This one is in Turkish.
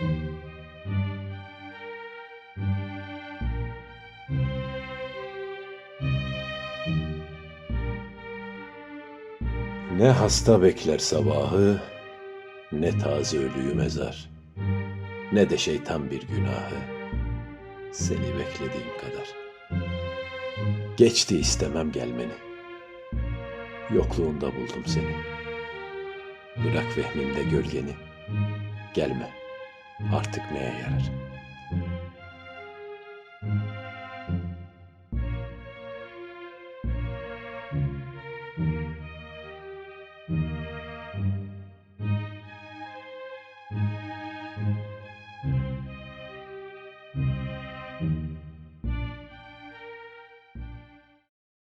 Ne hasta bekler sabahı, ne taze ölüyü mezar, ne de şeytan bir günahı, seni beklediğim kadar. Geçti istemem gelmeni, yokluğunda buldum seni. Bırak vehmimde gölgeni, gelme.'' Artık neye yarar?